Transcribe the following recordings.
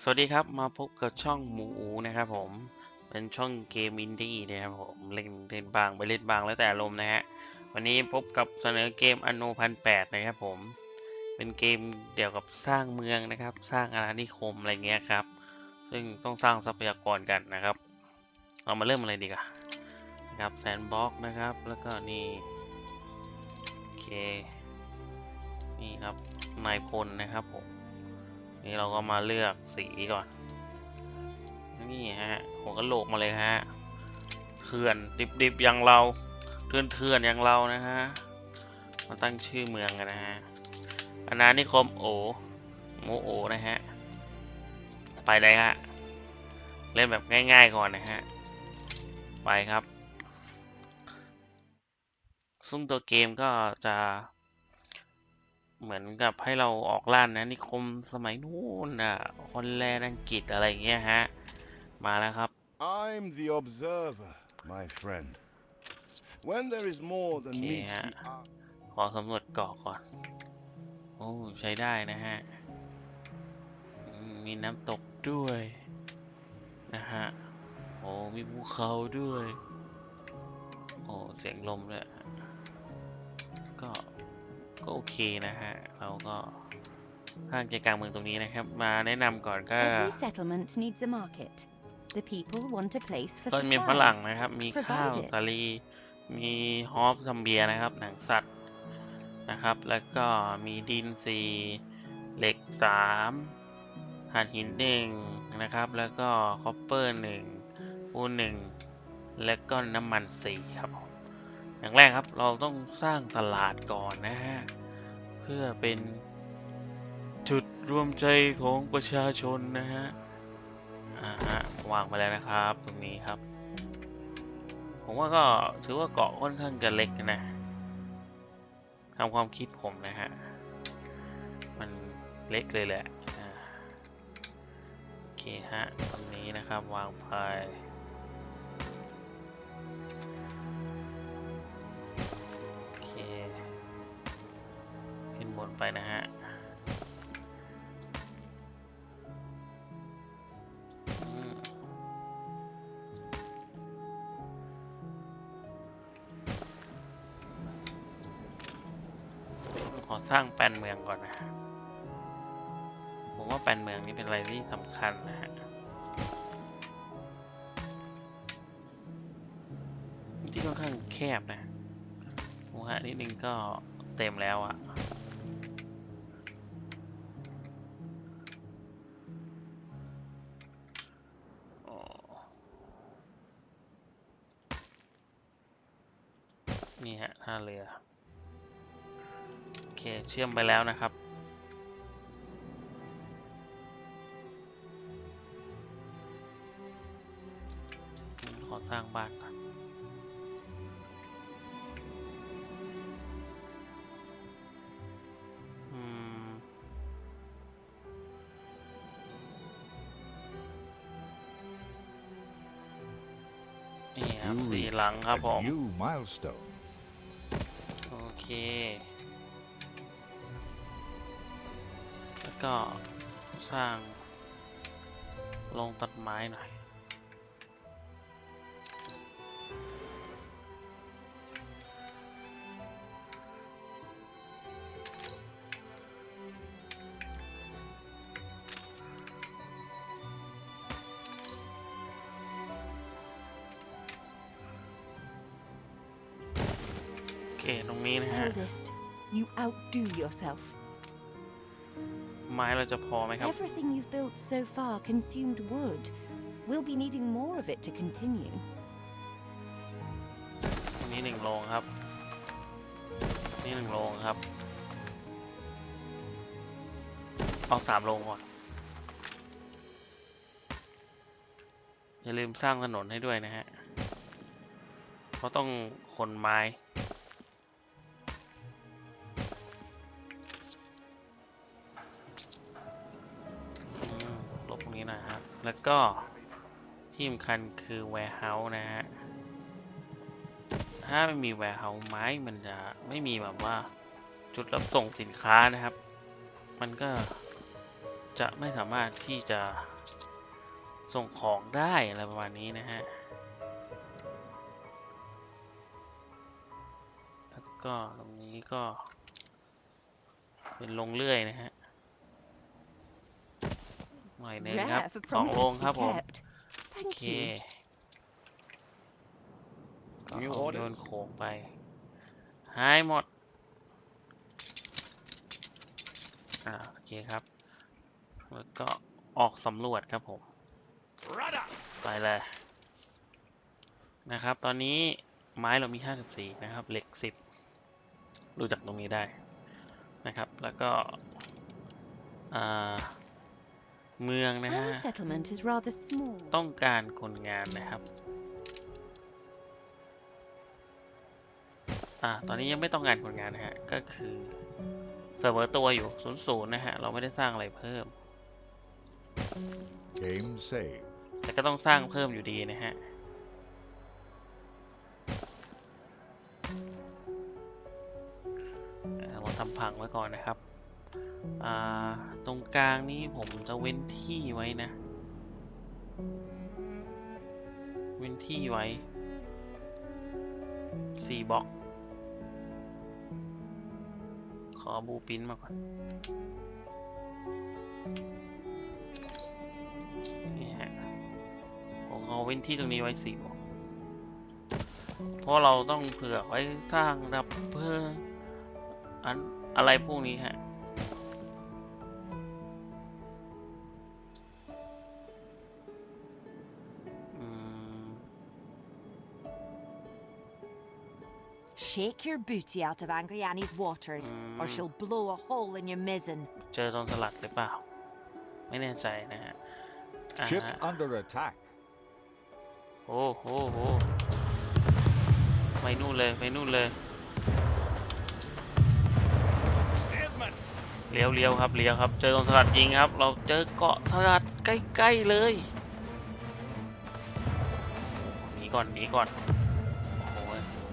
สวัสดีครับมาพบกับช่องหมูอูนะครับผมเป็นช่องเกมอินดี้นะครับผมเล่นเล่นบางไปเล่นบางแล้วแต่อารมณ์นะฮะวันนี้พบกับเสนอเกมอโนพันแปดนะครับผมเป็นเกมเกี่ยวกับสร้างเมืองนะครับ สร้างอาณานิคมอะไรเงี้ยครับ ซึ่งต้องสร้างทรัพยากรกันนะครับ เรามาเริ่มอะไรดีกว่านะครับแซนบ็อกนะครับแล้วก็นี่โอเคนี่ครับนายพลนะครับผม นี่เราก็มาเลือกสีก่อน นี่ฮะหัวกะโหลกมาเลยฮะเถื่อนดิบๆอย่างเราเถื่อนเถื่อนๆอย่างเรานะฮะมาตั้งชื่อเมืองกันนะฮะอาณานิคมโอโมโอนะฮะไปเลยฮะเล่นแบบง่ายๆก่อนนะฮะไปครับ ซึ่งตัวเกมก็จะ เหมือนกับให้เราออกล่านนะนิคมสมัยนู้นอะฮอลแลนด์อังกฤษอะไรอย่างเงี้ยฮะ มาแล้วครับ I'm the observer, my friend. When there is more than Okay, meets the uh, eye. ขอสำรวจเกาะก่อน โอ้ใช้ได้นะฮะอืมมีน้ำตกด้วย นะฮะ โอ้มีภูเขาด้วย โอ้เสียงลมด้วยก็ ก็โอเคนะฮะ เราก็ข้างใจกลางเมืองตรงนี้นะครับ มาแนะนำก่อนก็ Every settlement needs a market. The people want a place for ก็มีฝรั่ง supplies. นะครับ มีข้าว Provided สาลี มีฮอปซัมเบียร์นะครับ หนังสัตว์นะครับ แล้วก็มีดินสีเหล็กสามถ่านหินหนึ่งนะครับ แล้วก็คอปเปอร์หนึ่งปูนหนึ่งแล้วก็น้ำมันสี่ครับผม อย่างแรกครับเราต้องสร้างตลาดก่อนนะฮะ เพื่อเป็นจุดรวมใจของประชาชนนะฮะอ่าฮะวางไปแล้วนะครับตรงนี้ครับ ผมว่าก็ถือว่าเกาะค่อนข้างจะเล็กนะทำความคิดผมนะฮะ มันเล็กเลยแหละโอเคฮะตรงนี้นะครับวางไป นไปนะฮะขอสร้างแปลนเมืองก่อนนะ ผมว่าแปลนเมืองนี่เป็นอะไรที่สำคัญนะฮะที่ค่อนข้างแคบนะผมว่านิดนึงก็เต็มแล้วอะอ๋ นี่ฮะท่าเรือ โอเค เชื่อมไปแล้วนะครับ ขอสร้างบ้านก่อนอืมนี่ครับ You สี่ reach หลังครับผม เค แล้วก็สร้างลงตัดไม้หน่อย โอเคตรงนี้นะฮะ Eldest, you outdo yourself. ไม้เราจะพอไหมครับ Everything you've built so far consumed wood. We'll be needing more of it to continue. นี่หนึ่งโรงครับ นี่หนึ่งโรงครับ เอาสามโรงก่อน อย่าลืมสร้างถนนให้ด้วยนะฮะ เพราะต้องขนไม้ ก็ที่สำคัญคือ warehouse นะฮะ ถ้าไม่มี warehouse ไม้มันจะไม่มีแบบว่าจุดรับส่งสินค้านะครับ มันก็จะไม่สามารถที่จะส่งของได้อะไรประมาณนี้นะฮะ แล้วก็ตรงนี้ก็ เป็นลงเลื่อยนะฮะ หน่อยหนึงครับ Rare for สองโลง promises ครับ to ผ be ม kept. โอ Thank เค you. ก็ New เอาโยน orders โขงไป หายหมด อ่าโอเคครับ แล้วก็ออกสำรวจครับผมไปเลย นะครับ ตอนนี้ไม้เรามี 54 นะครับ เหล็ก 10ดูจากตรงนี้ได้นะครับ แล้วก็ อ่า เมืองนะฮะ Our settlement is rather small. ต้องการคนงานนะครับ อ่า ตอนนี้ยังไม่ต้องการคนงานนะฮะ ก็คือเสมอตัวอยู่ศูนย์ศูนย์นะฮะ เราไม่ได้สร้างอะไรเพิ่ม Game saved. แต่ก็ต้องสร้างเพิ่มอยู่ดีนะฮะเรามาทำพังไว้ก่อนนะครับ อ่า ตรงกลางนี้ผมจะเว้นที่ไว้นะ เว้นที่ไว้สี่บล็อก ขอบูปินมาก่อนนี่ฮะผมเอาเว้นที่ตรงนี้ไว้สี่บล็อก เพราะเราต้องเผื่อไว้สร้างดับเพื่ออันอะไรพวกนี้ฮะ Shake your booty out of Angry Annie's waters, or Mm. she'll blow a hole in your mizzen. เจอโจนสลัดหรือเปล่า ไม่แน่ใจนะฮะอ่า Ship ฮะ under attack. โอ้โหโหไปนู่นเลยไปนู่นเลยเลี้ยวเลี้ยวครับเลี้ยวครับ เจอโจนสลัดยิงครับ เราเจอเกาะสลัดใกล้ๆเลยหนีก่อนหนีก่อนโอ้โห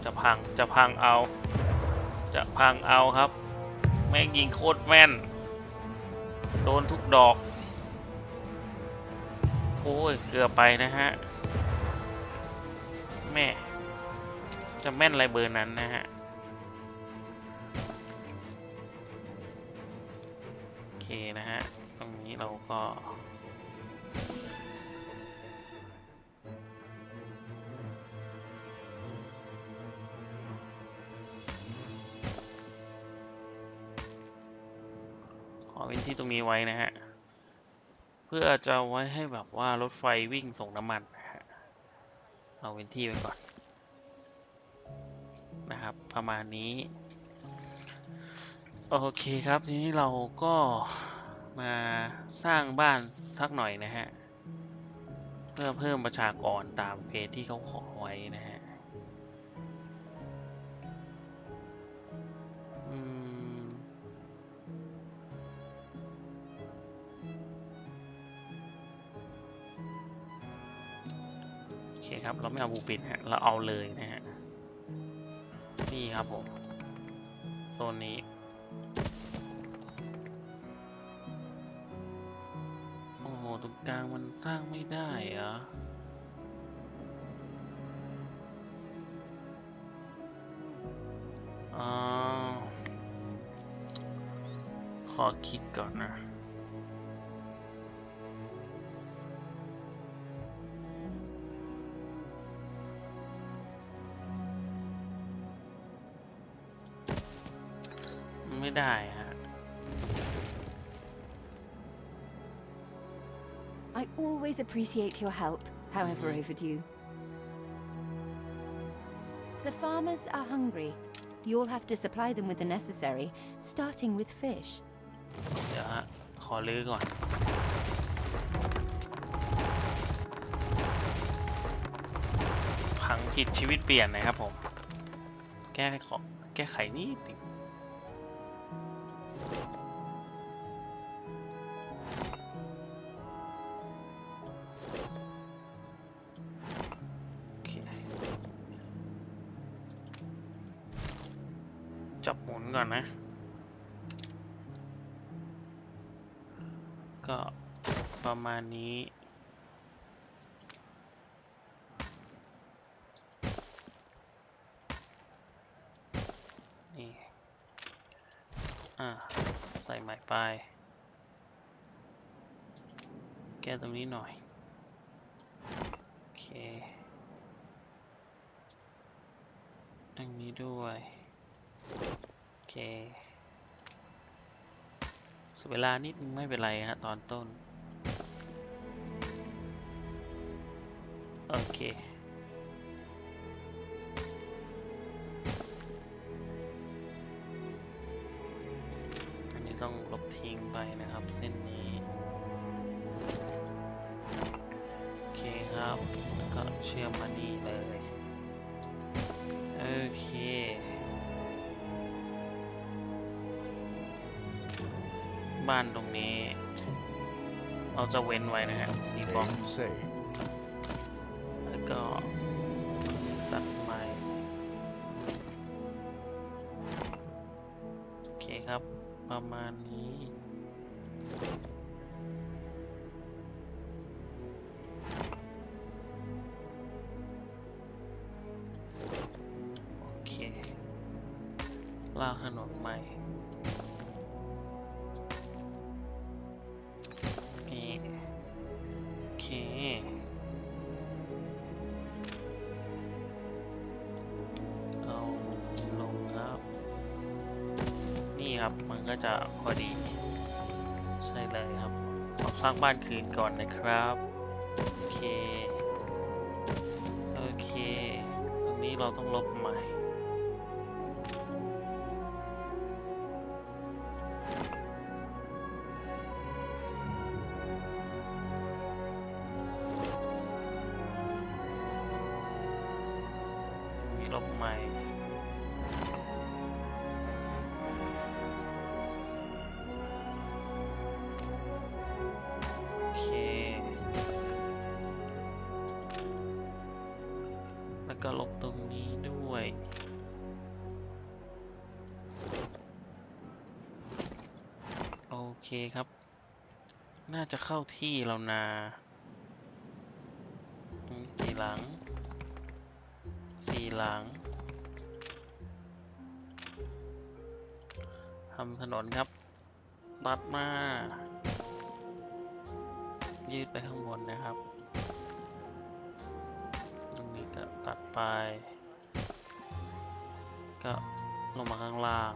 จะพังจะพังเอา จะพังเอาครับ แม่งยิงโคตรแม่น โดนทุกดอก โอ้ย เกือบไปนะฮะ แม่ จะแม่นอะไรเบอร์นั้นนะฮะ โอเคนะฮะ ตรงนี้เราก็ ที่ตรงนี้ไว้นะฮะ เพื่อจะไว้ให้แบบว่ารถไฟวิ่งส่งน้ำมันนะฮะเอาเว้นที่ไว้ก่อน นะครับ ประมาณนี้ โอเคครับ ทีนี้เราก็มาสร้างบ้านสักหน่อยนะฮะ เพื่อเพิ่มประชากรตามเกณฑ์ที่เขาขอไว้นะฮะ คครับ เราไม่เอาบูปิดฮะ เราเอาเลยนะฮะ นี่ครับผม โซนนี้ โอ้โหตรงกลางมันสร้างไม่ได้เหรออ๋อ I always appreciate your help, however Mhm. overdue. The farmers are hungry. You'll have to supply them with the necessary, starting with fish. เดี๋ยวฮะ ขอลื้อก่อน พังผิดชีวิตเปลี่ยนนะครับผม แก้ขอแก้ไขนิดหนึง ก็ประมาณนี้ นี่ อ่า ใส่ไม้ไป แก้ตรงนี้หน่อย โอเคตรงนี้ด้วย โอเค เวลานิดนึงไม่เป็นไรฮะตอนต้น โอเค อันนี้ต้องลบทิ้งไปนะครับเส้นนี้ โอเคครับ แล้วก็เชื่อมมานี่เลย บ้านตรงนี้ เราจะเว้นไว้นะฮะสีบล็อก Aim อเคเอาลงครับ นี่ครับมันก็จะพอดี ใช่เลยครับขอสร้างบ้านคืนก่อนนะครับ โอเค โอเค ตรงนี้เราต้องลบใหม่ ก็ลบตรงนี้ด้วย โอเคครับ น่าจะเข้าที่แล้วนะมีสีหลัง สีหลังทำถนนครับ ตัดมา ยืดไปข้างบนนะครับ ตัดไป ก็ลงมาข้างล่าง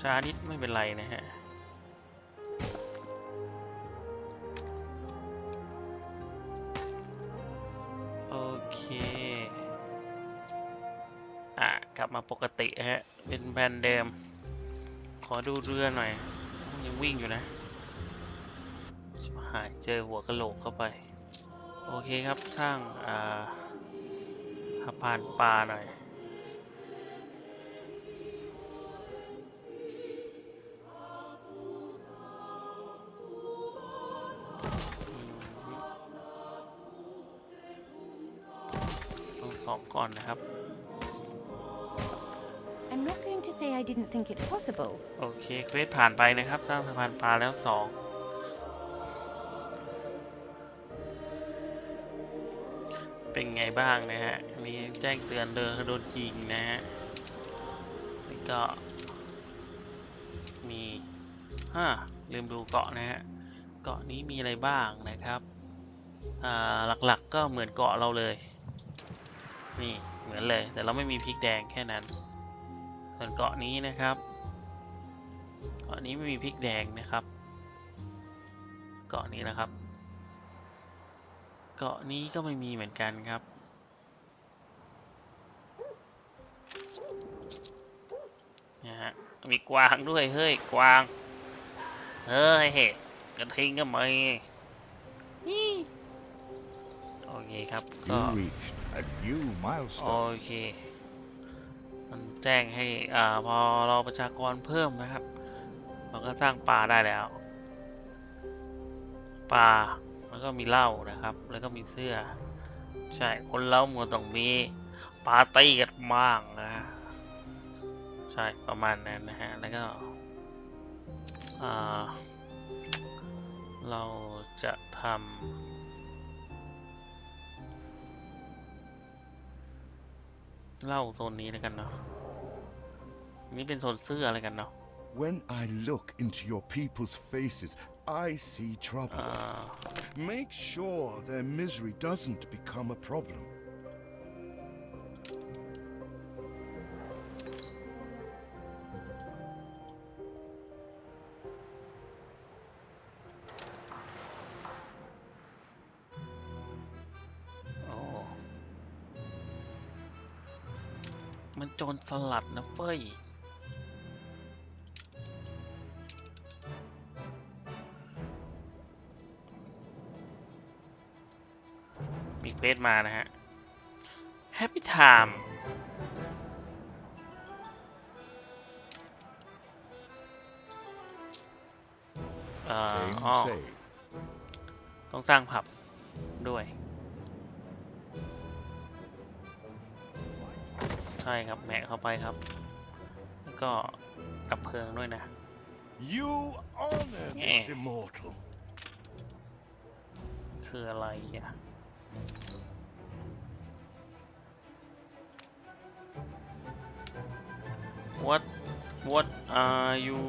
ช้านิดไม่เป็นไรนะฮะ โอเค อะ กลับมาปกติฮะ เป็นแบรนด์เดิม ขอดูเรือหน่อย ยังวิ่งอยู่นะหายเจอหัวกะโหลกเข้าไป โอเคครับสร้างอ่าสะพานปลาหน่อยต้องสองก่อนนะครับ I'm not going to say I didn't think it possible. โอเคเควสผ่านไปนะครับ สร้างสะพานปลาแล้วสอง เป็นไงบ้างนะฮะมีแจ้งเตือนเดินโดนยิงนะฮะแล้วก็ มีฮ่าลืมดูเกาะนะฮะเกาะนี้มีอะไรบ้างนะครับอ่าหลักๆก็เหมือนเกาะเราเลย นี่เหมือนเลย แต่เราไม่มีพริกแดงแค่นั้น ส่วนเกาะนี้นะครับเกาะนี้ไม่มีพริกแดงนะครับ เกาะนี้นะครับ เกาะนี้ก็ไม่มีเหมือนกันครับ นะฮะ มีกวางด้วย เฮ้ย กวาง เฮ้ยกระทิงก็มีนี่โอเคครับ ก็ You reached a new โอ milestone. เค มันแจ้งให้อ่าพอเราประชากรเพิ่มนะครับ เราก็สร้างปลาได้แล้วปลา แล้วก็มีเหล้านะครับ แล้วก็มีเสื้อ ใช่ คนเล้ามัวต้องมีปาร์ตี้กันบ้างนะใช่ ประมาณนั้นนะฮะ แล้วก็เราจะทำเหล่าโซนนี้แล้วกันเนาะนี่เป็นโซนเสื้ออะไรกันเนาะ When I look into your people's faces, I see trouble. อ่า Make sure their misery doesn't become a problem. โอ้ มันโจรสลัดนะเฟ้ย สมานะฮะ Happy Time เอ่อ Game อ๋อ saved. ต้องสร้างผับด้วย ใช่ครับแหมะเข้าไปครับ แล้วก็ดับเพลิงด้วยนะ You honor this Yeah. immortal. คืออะไรอะ What What are you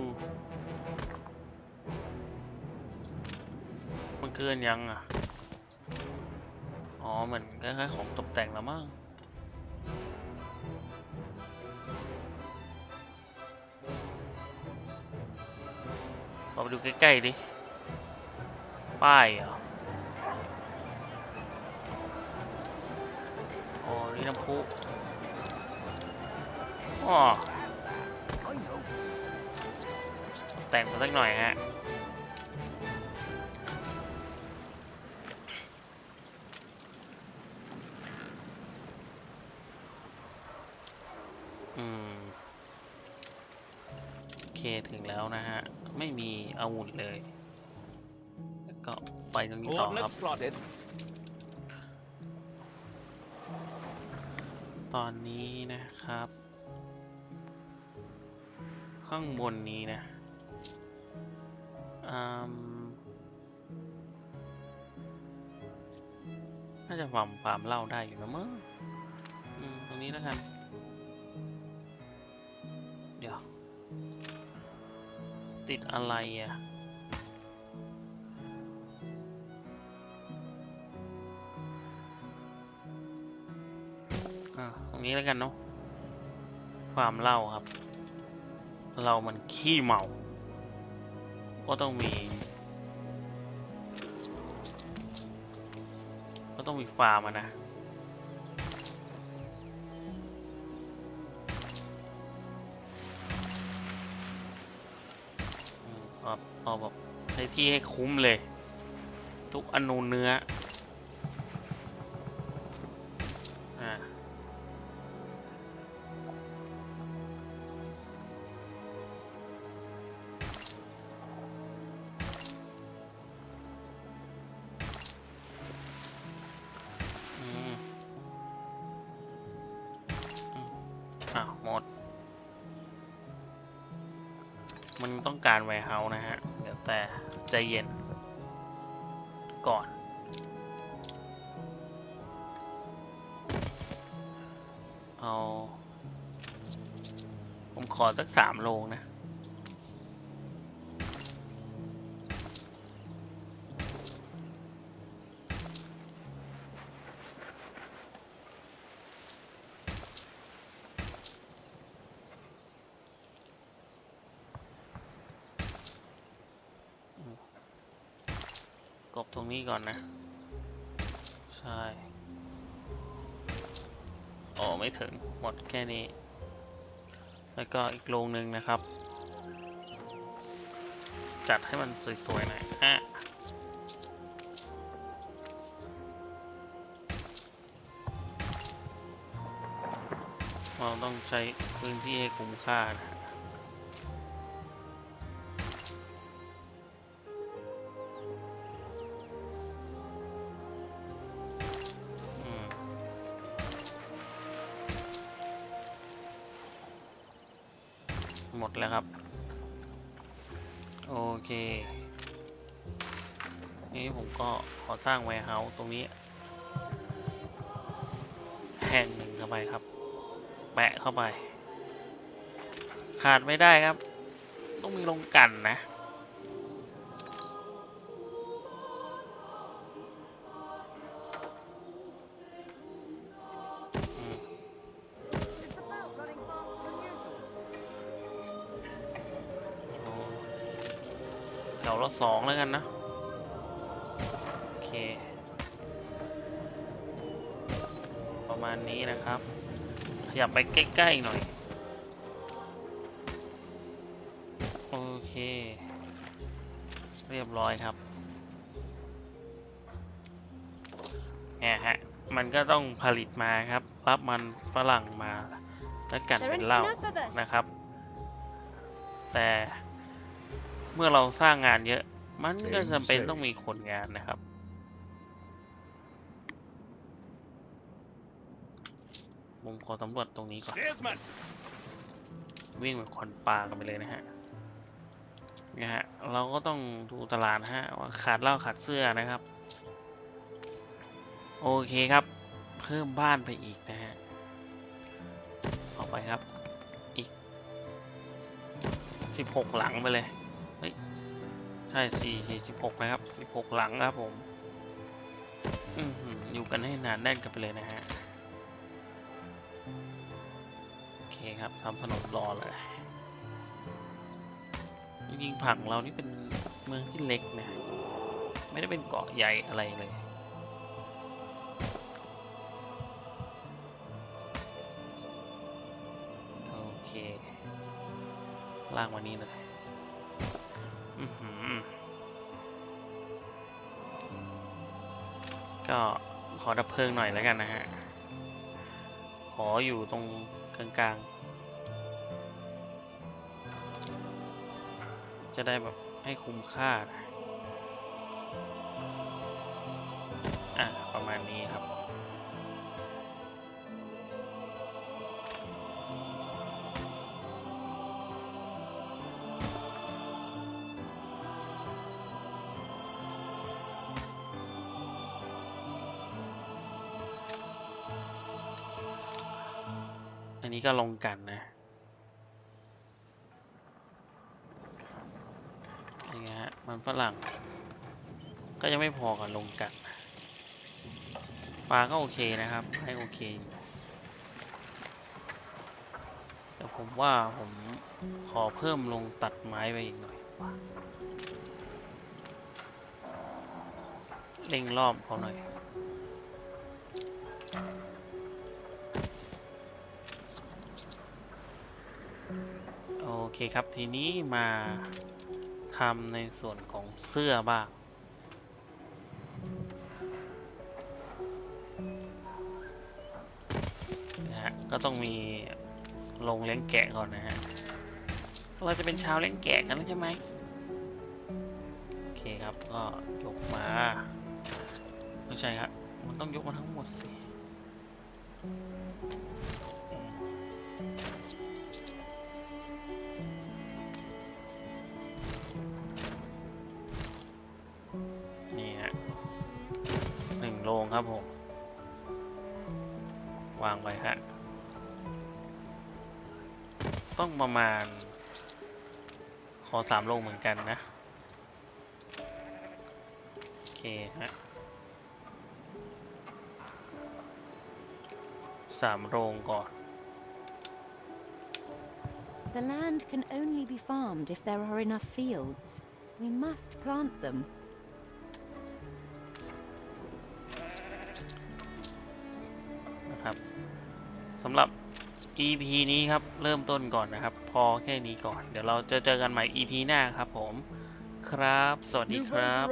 มันเกินยังอะ อ๋อเหมือนคล้ายๆของตกแต่งล้วมั้งเราไปดูใกล้ ๆ ดิ ป้ายเหรออ๋อ นี่น้ำพุอ๋อ แต่งมาสักหน่อยฮะอืมโอเคถึงแล้วนะฮะ ไม่มีอาวุธเลย แล้วก็ไปตรงนี้ต่อครับ Ordnance spotted. ตอนนี้นะครับ ข้างบนนี้นะอืม น่าจะฟาร์มฟาร์มเหล้าได้อยู่นะมั้งตรงนี้แล้วกัน เดี๋ยว ติดอะไรอะตรงนี้แล้วกันเนาะความเหล่าครับ เรามันขี้เมา ก็ต้องมี ก็ต้องมีฟาร์มนะอืมเอาเอาแบบใช้ที่ให้คุ้มเลย ทุกอนูเนื้อ หมด มันต้องการไวเฮาส์นะฮะ เดี๋ยวแต่ใจเย็น ก่อน เอา ผมขอสักสามโลนะ กบตรงนี้ก่อนนะ ใช่อ๋อไม่ถึง หมดแค่นี้ แล้วก็อีกโรงหนึ่งนะครับ จัดให้มันสวยๆหน่อยฮะเราต้องใช้พื้นที่ให้คุ้มค่านะ โอเค นี่ผมก็ขอสร้างไวเฮาส์ตรงนี้ แห่งหนึ่งเข้าไปครับ แปะเข้าไป ขาดไม่ได้ครับ ต้องมีโรงกันนะ สองแล้วกันนะ โอเค ประมาณนี้นะครับ ขยับไปใกล้ๆหน่อย โอเค เรียบร้อยครับเนี่ยฮะ มันก็ต้องผลิตมาครับ รับมันฝรั่งมา แล้วกันเป็นเหล้านะครับ แต่ เมื่อเราสร้างงานเยอะ มันก็จำเป็นต้องมีคนงานนะครับผมขอสำรวจตรงนี้ก่อน วิ่งแบบคนป่ากันไปเลยนะฮะนะฮะ เราก็ต้องดูตลาดฮะว่าขาดเหล้าขาดเสื้อนะครับ โอเคครับ เพิ่มบ้านไปอีกนะฮะออกไปครับ อีกสิบหกหลังไปเลย ช่สี่สี่สิบหกนะครับสิบหกหลังครับผมอืออยู่กันให้หนานแน่นกันไปเลยนะฮะ โอเคครับทำถนนรอเลยจริงๆผังเรานี่เป็นเมืองที่เล็กนะ ไม่ได้เป็นเกาะใหญ่อะไรเลยโอเคลากมานี่เลย เพลิงหน่อยแล้วกันนะฮะ ขออยู่ตรงกลางๆ จะได้แบบให้คุ้มค่านะ อันนี้ก็ลงกันนะอย่างเงี้ยฮะมันฝรั่ง ก็ยังไม่พอกับลงกันปลาก็โอเคนะครับ ให้โอเคอยู่แต่ผมว่าผมขอเพิ่มลงตัดไม้ไปอีกหน่อยเร่งรอบเขาหน่อย เคครับ ทีนี้มาทำในส่วนของเสื้อบ้าง นะฮะ ก็ต้องมีลงเลี้ยงแกะก่อนนะฮะ เราจะเป็นชาวเลี้ยงแกะกันแล้วใช่ไหมโอเคครับ ก็ยกมา ไม่ใช่ครับ มันต้องยกมาทั้งหมดสิ หนึ่งโรงครับผม วางไว้ฮะ ต้องประมาณ ขอสามโรงเหมือนกันนะ โอเคฮะสามโรงก่อน The land can only be farmed if there are enough fields. We must plant them. EP นี้ครับ เริ่มต้นก่อนนะครับ พอแค่นี้ก่อน เดี๋ยวเราจะเจอกันใหม่ EP หน้าครับผม ครับ สวัสดีครับ